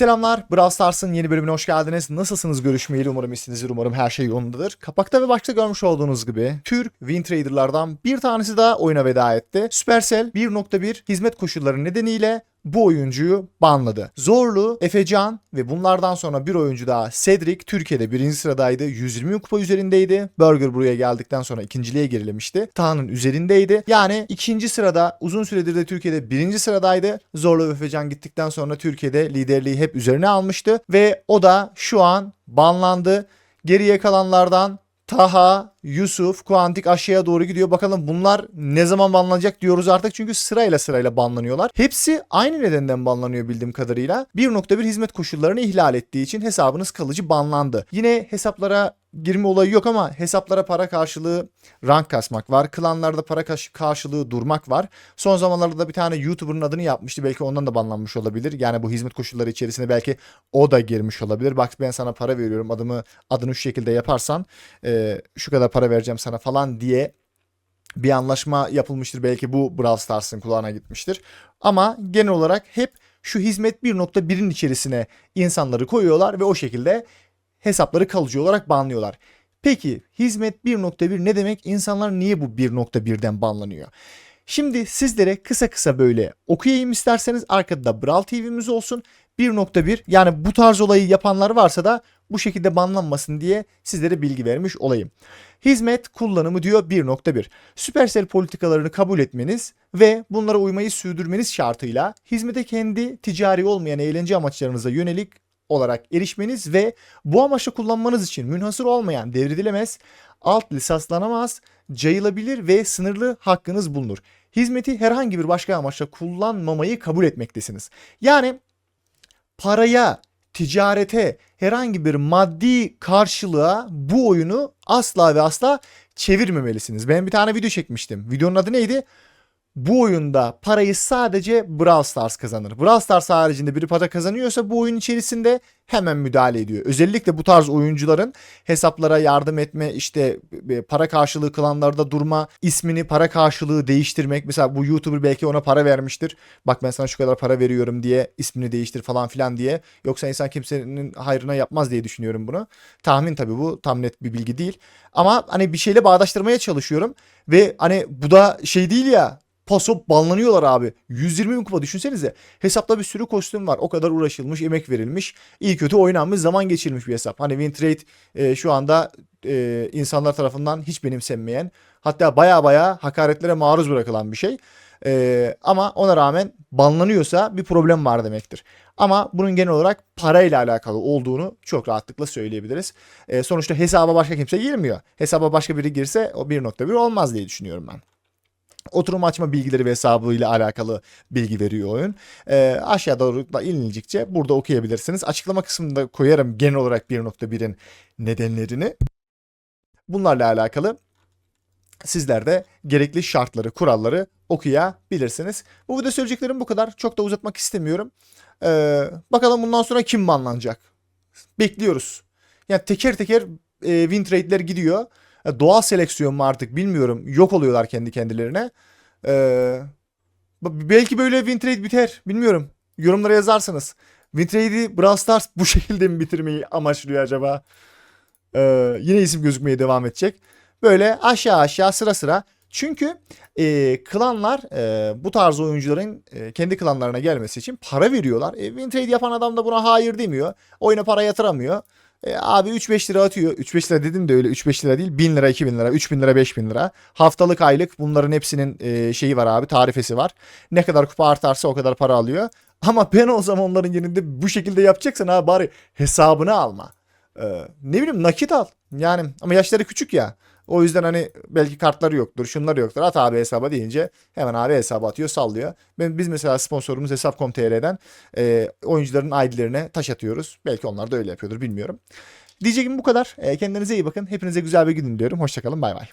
Selamlar, Brawl Stars'ın yeni bölümüne hoş geldiniz. Nasılsınız görüşmeyeli umarım iyisinizdir, umarım her şey yolundadır. Kapakta ve başta görmüş olduğunuz gibi Türk Win Trader'lardan bir tanesi daha oyuna veda etti. Supercell 1.1 hizmet koşulları nedeniyle bu oyuncuyu banladı. Zorlu, Efecan ve bunlardan sonra bir oyuncu daha Cedric Türkiye'de birinci sıradaydı. 120 bin kupa üzerindeydi. Burger buraya geldikten sonra ikinciliğe gerilemişti. Taha'nın üzerindeydi. Yani ikinci sırada uzun süredir de Türkiye'de birinci sıradaydı. Zorlu ve Efecan gittikten sonra Türkiye'de liderliği hep üzerine almıştı. Ve o da şu an banlandı. Geriye kalanlardan Taha, Yusuf, Kuantik aşağıya doğru gidiyor. Bakalım bunlar ne zaman banlanacak diyoruz artık. Çünkü sırayla sırayla banlanıyorlar. Hepsi aynı nedenden banlanıyor bildiğim kadarıyla. 1.1 hizmet koşullarını ihlal ettiği için hesabınız kalıcı banlandı. Yine hesaplara girme olayı yok ama hesaplara para karşılığı rank kasmak var. Klanlarda para karşılığı durmak var. Son zamanlarda da bir tane YouTuber'ın adını yapmıştı. Belki ondan da banlanmış olabilir. Yani bu hizmet koşulları içerisinde belki o da girmiş olabilir. Bak ben sana para veriyorum. Adımı adını şu şekilde yaparsan e, şu kadar para vereceğim sana falan diye bir anlaşma yapılmıştır. Belki bu Brawl Stars'ın kulağına gitmiştir. Ama genel olarak hep şu hizmet 1.1'in içerisine insanları koyuyorlar ve o şekilde hesapları kalıcı olarak banlıyorlar. Peki hizmet 1.1 ne demek? İnsanlar niye bu 1.1'den banlanıyor? Şimdi sizlere kısa kısa böyle okuyayım isterseniz arkada da Brawl TV'miz olsun. 1.1 yani bu tarz olayı yapanlar varsa da bu şekilde banlanmasın diye sizlere bilgi vermiş olayım. Hizmet kullanımı diyor 1.1. Supercell politikalarını kabul etmeniz ve bunlara uymayı sürdürmeniz şartıyla hizmete kendi ticari olmayan eğlence amaçlarınıza yönelik olarak erişmeniz ve bu amaçla kullanmanız için münhasır olmayan, devredilemez, alt lisaslanamaz, cayılabilir ve sınırlı hakkınız bulunur. Hizmeti herhangi bir başka amaçla kullanmamayı kabul etmektesiniz. Yani paraya, ticarete, herhangi bir maddi karşılığa bu oyunu asla ve asla çevirmemelisiniz. Ben bir tane video çekmiştim. Videonun adı neydi? Bu oyunda parayı sadece Brawl Stars kazanır. Brawl Stars haricinde biri para kazanıyorsa bu oyun içerisinde hemen müdahale ediyor. Özellikle bu tarz oyuncuların hesaplara yardım etme, işte e, para karşılığı klanlarda durma, ismini para karşılığı değiştirmek. Mesela bu YouTuber belki ona para vermiştir. Bak ben sana şu kadar para veriyorum diye ismini değiştir falan filan diye. Yoksa insan kimsenin hayrına yapmaz diye düşünüyorum bunu. Tahmin tabii bu tam net bir bilgi değil. Ama hani bir şeyle bağdaştırmaya çalışıyorum. Ve hani bu da şey değil ya Paso banlanıyorlar abi. 120 bin kupa düşünsenize. Hesapta bir sürü kostüm var. O kadar uğraşılmış, emek verilmiş. iyi kötü oynanmış, zaman geçirilmiş bir hesap. Hani Wintrade e, şu anda e, insanlar tarafından hiç benimsenmeyen, hatta baya baya hakaretlere maruz bırakılan bir şey. E, ama ona rağmen banlanıyorsa bir problem var demektir. Ama bunun genel olarak parayla alakalı olduğunu çok rahatlıkla söyleyebiliriz. E, sonuçta hesaba başka kimse girmiyor. Hesaba başka biri girse o 1.1 olmaz diye düşünüyorum ben oturum açma bilgileri ve hesabıyla alakalı bilgi veriyor oyun. Ee, aşağı doğru da inilecekçe burada okuyabilirsiniz. Açıklama kısmında koyarım genel olarak 1.1'in nedenlerini. Bunlarla alakalı sizler de gerekli şartları, kuralları okuyabilirsiniz. Bu video söyleyeceklerim bu kadar. Çok da uzatmak istemiyorum. Ee, bakalım bundan sonra kim banlanacak? Bekliyoruz. Yani teker teker e, win trade'ler gidiyor. E, Doğal seleksiyon mu artık bilmiyorum. Yok oluyorlar kendi kendilerine. Ee, belki böyle win biter. Bilmiyorum. Yorumlara yazarsanız. Win trade'i Brawl Stars bu şekilde mi bitirmeyi amaçlıyor acaba? Ee, yine isim gözükmeye devam edecek. Böyle aşağı aşağı sıra sıra. Çünkü e, klanlar e, bu tarz oyuncuların e, kendi klanlarına gelmesi için para veriyorlar. E, win yapan adam da buna hayır demiyor. Oyuna para yatıramıyor. E, abi 3-5 lira atıyor. 3-5 lira dedim de öyle 3-5 lira değil. 1000 lira, 2000 lira, 3000 lira, 5000 lira. Haftalık, aylık bunların hepsinin e, şeyi var abi tarifesi var. Ne kadar kupa artarsa o kadar para alıyor. Ama ben o zaman onların yerinde bu şekilde yapacaksan abi bari hesabını alma. Ee, ne bileyim nakit al. Yani ama yaşları küçük ya. O yüzden hani belki kartları yoktur, şunları yoktur. At abi hesaba deyince hemen abi hesaba atıyor, sallıyor. Biz mesela sponsorumuz Hesap.com.tr'den e, oyuncuların ID'lerine taş atıyoruz. Belki onlar da öyle yapıyordur bilmiyorum. Diyeceğim bu kadar. E, kendinize iyi bakın. Hepinize güzel bir gün diliyorum. Hoşçakalın. Bay bay.